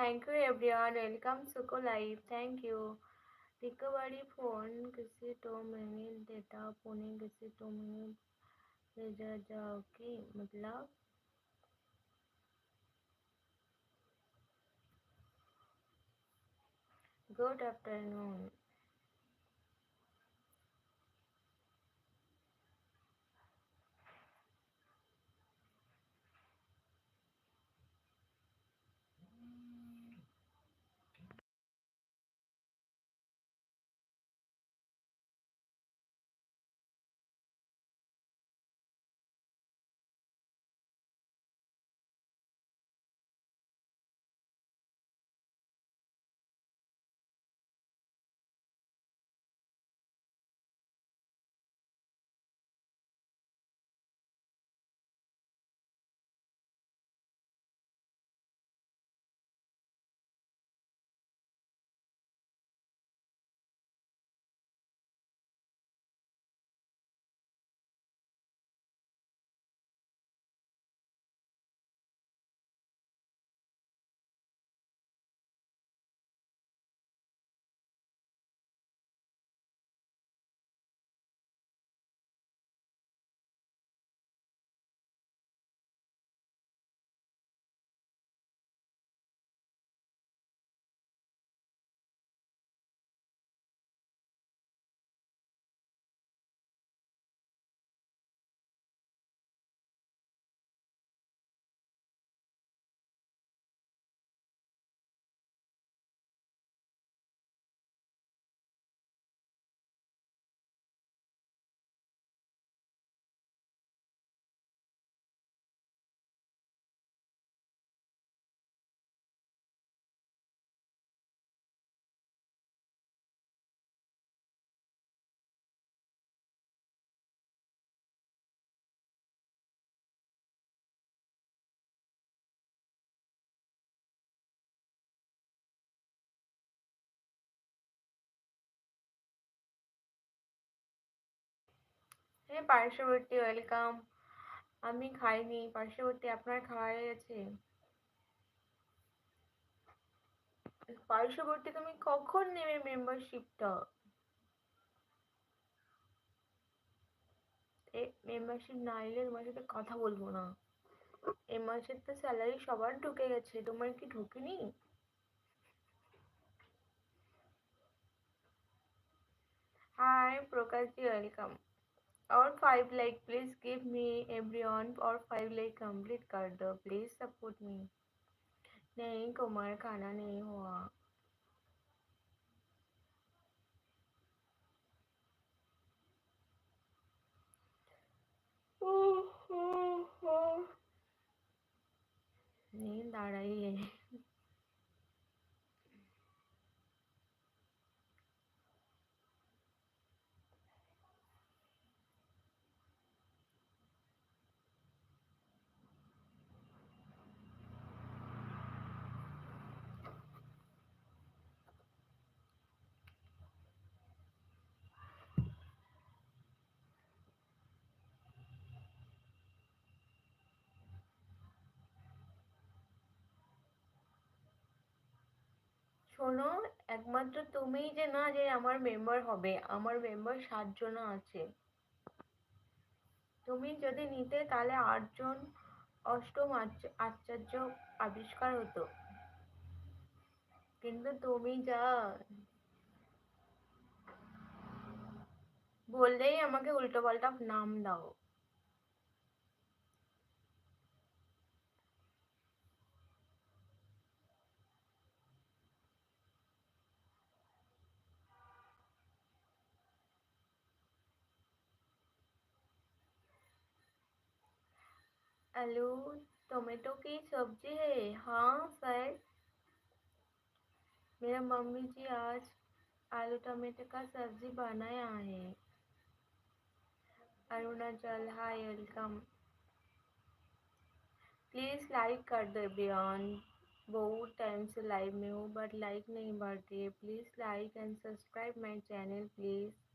Thank you everyone welcome सुको live thank you recovery phone किसी तो मैंने डेटा पुणे किसी तो मैंने भेजा जाओ कि मतलब? गुड आफ्टरनून হ্যাঁ পার্শ্ববর্তী ওয়েলকাম আমি খাইনি, পার্শ্ববর্তী আপনার খাওয়া গেছে। পার্শ্ববর্তী তুমি কখন নেবে মেম্বারশিপটা মেম্বারশিপ না এলে তোমার সাথে কথা বলব না। এ মাসের তো স্যালারি সবার ঢুকে গেছে, তোমার কি ঢুকেনি? হাই প্রকাশজি ওয়েলকাম और five like please give me everyone और फाइव लाइक कंप्लीट कर दो प्लीज़ सपोर्ट मी नहीं, कुमार खाना नहीं हुआ। শোনো, একমাত্র তুমিই যে না যে আমার মেম্বার হবে, আমার মেম্বার সাতজন আছে। তুমি যদি নিতে, তাহলে আটজন অষ্টম আশ্চর্য আবিষ্কার হতো। কিন্তু তুমি যা বললেই আমাকে উল্টো পাল্টা নাম দাও। आलू टोमेटो की सब्ज़ी है। हाँ सर। मेरा मम्मी जी आज आलू टमाटर का सब्ज़ी बनाया है। Arunachal hi, welcome. Please like कर दो बियॉन। बहुत टाइम से लाइव में हूँ, बट लाइक नहीं बढ़ रही है। Please like and subscribe my channel, please.